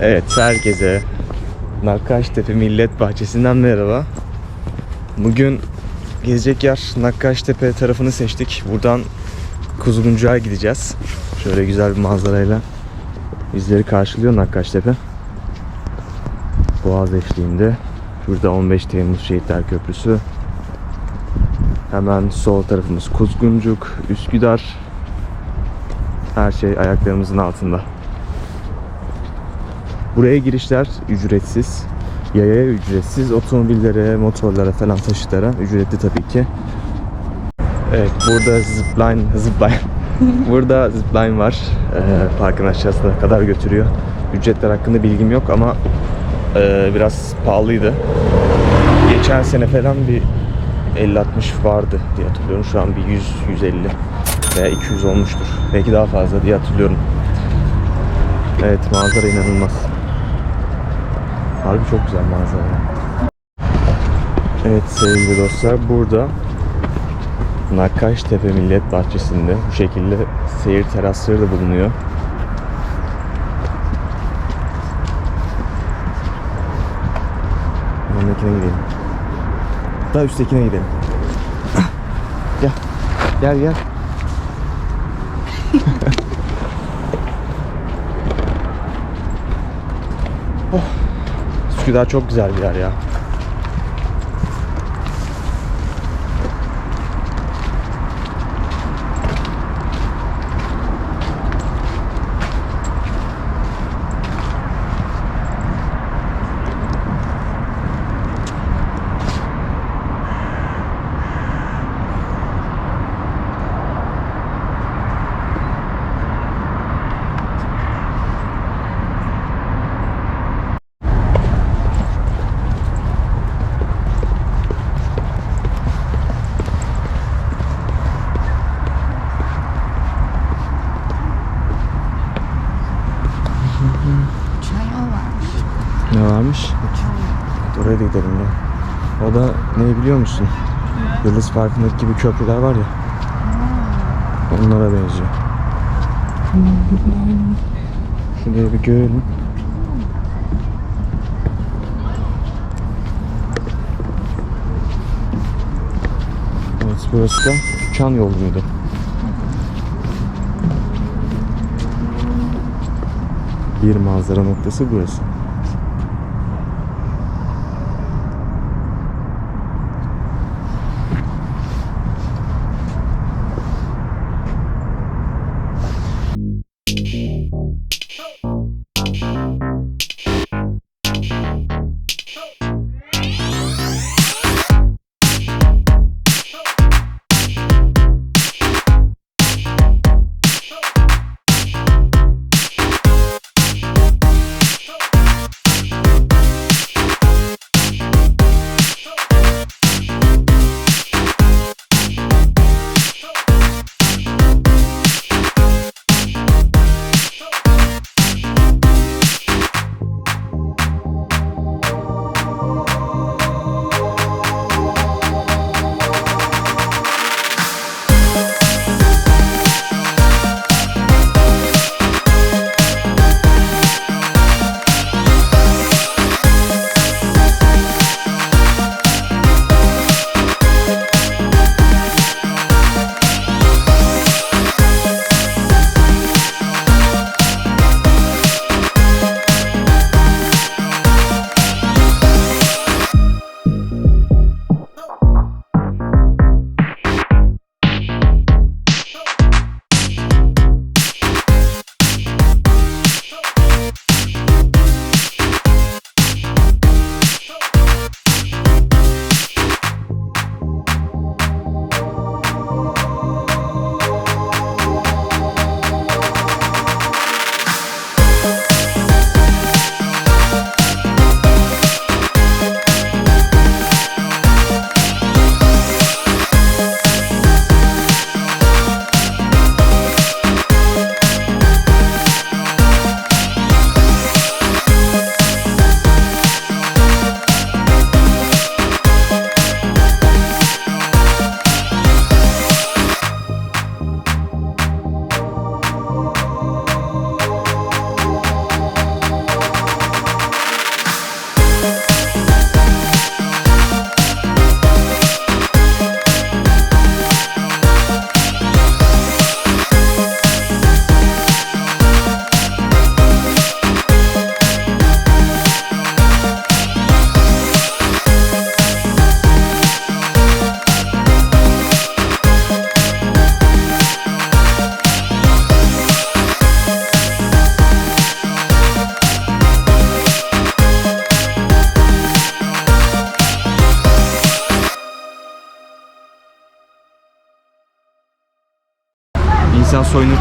Evet herkese Nakkaştepe Millet Bahçesi'nden merhaba. Bugün gezecek yer Nakkaştepe tarafını seçtik. Buradan Kuzguncu'ya gideceğiz. Şöyle güzel bir manzarayla bizleri karşılıyor Nakkaştepe. Tepe. Boğaz eşliğinde. Şurada 15 Temmuz Şehitler Köprüsü. Hemen sol tarafımız Kuzguncuk, Üsküdar. Her şey ayaklarımızın altında. Buraya girişler ücretsiz. Yayaya ücretsiz. Otomobillere, motorlara falan taşıtlara ücretli tabii ki. Evet burada zipline, zipline. burada zipline var. Ee, parkın aşağısına kadar götürüyor. Ücretler hakkında bilgim yok ama e, biraz pahalıydı. Geçen sene falan bir 50-60 vardı diye hatırlıyorum. Şu an bir 100-150 veya 200 olmuştur. Belki daha fazla diye hatırlıyorum. Evet manzara inanılmaz. Harbi çok güzel manzara. Evet sevgili dostlar burada Nakkaştepe Millet Bahçesi'nde bu şekilde seyir terasları da bulunuyor. Yanındakine gidelim. Daha üsttekine gidelim. Gel. Gel gel. Üsküdar çok güzel bir yer ya. Oraya da gidelim ya. O da ne biliyor musun? Yıldız Parkı'ndaki gibi köprüler var ya. Onlara benziyor. Şurayı bir görelim. Evet burası da Çan yolu muydu? Bir manzara noktası burası.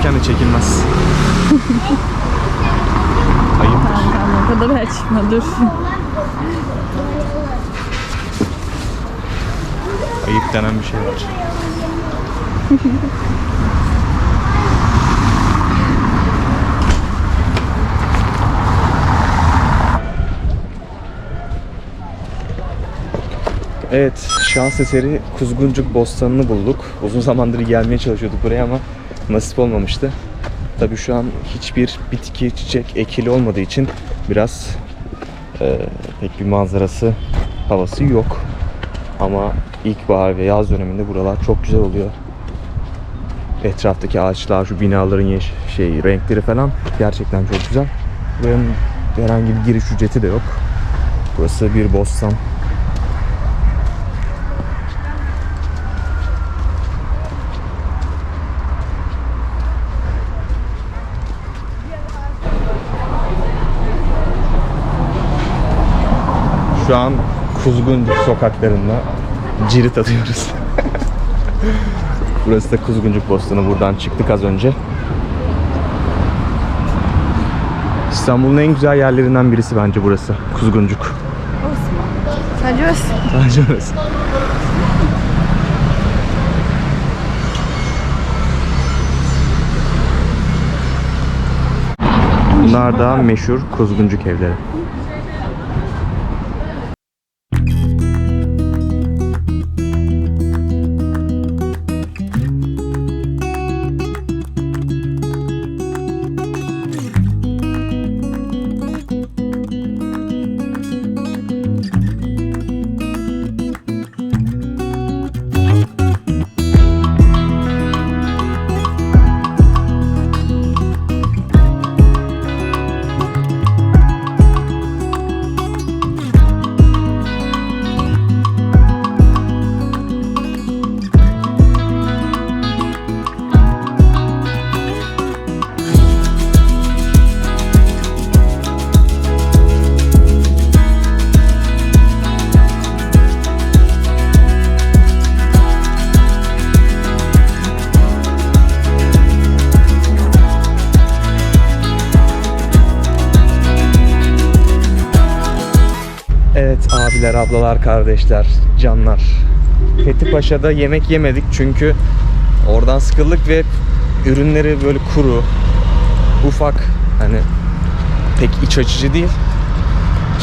Soyunurken de çekilmez. Ayıp. Tamam tamam o kadar açma dur. Ayıp denen bir şey var. Evet, şans eseri Kuzguncuk Bostanı'nı bulduk. Uzun zamandır gelmeye çalışıyorduk buraya ama nasip olmamıştı. Tabii şu an hiçbir bitki, çiçek ekili olmadığı için biraz e, pek bir manzarası, havası yok. Ama ilkbahar ve yaz döneminde buralar çok güzel oluyor. Etraftaki ağaçlar, şu binaların yeş şey renkleri falan gerçekten çok güzel. Buranın herhangi bir giriş ücreti de yok. Burası bir bostan. Şu an Kuzguncuk sokaklarında cirit atıyoruz. Burası da Kuzguncuk Bostanı. Buradan çıktık az önce. İstanbul'un en güzel yerlerinden birisi bence burası. Kuzguncuk. Sadece orası. Sadece orası. Bunlar da meşhur Kuzguncuk evleri. Abiler, ablalar, kardeşler, canlar. Fethi Paşa'da yemek yemedik çünkü oradan sıkıldık ve ürünleri böyle kuru, ufak hani pek iç açıcı değil.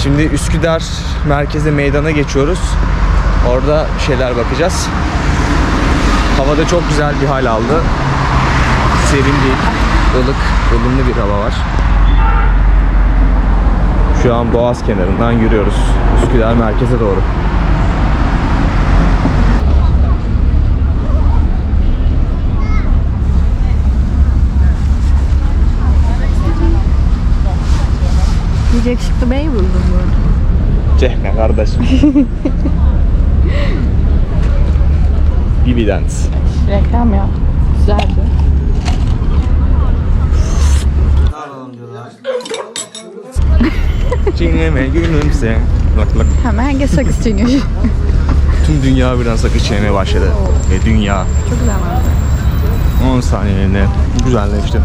Şimdi Üsküdar merkeze meydana geçiyoruz. Orada şeyler bakacağız. Hava da çok güzel bir hal aldı. Serin değil, ılık, ılımlı bir hava var. Şu an Boğaz kenarından yürüyoruz. Üsküdar merkeze doğru. Bir yakışıklı bey buldum burada. Çekme kardeşim. Bibi Reklam ya. Güzeldi. Çiğneme gülümse. Bak bak Hemen herkes sakız çiğniyor. tüm dünya birden sakız çiğnemeye başladı. Ve dünya Çok güzel var. 10 saniyeliğine güzelleşti.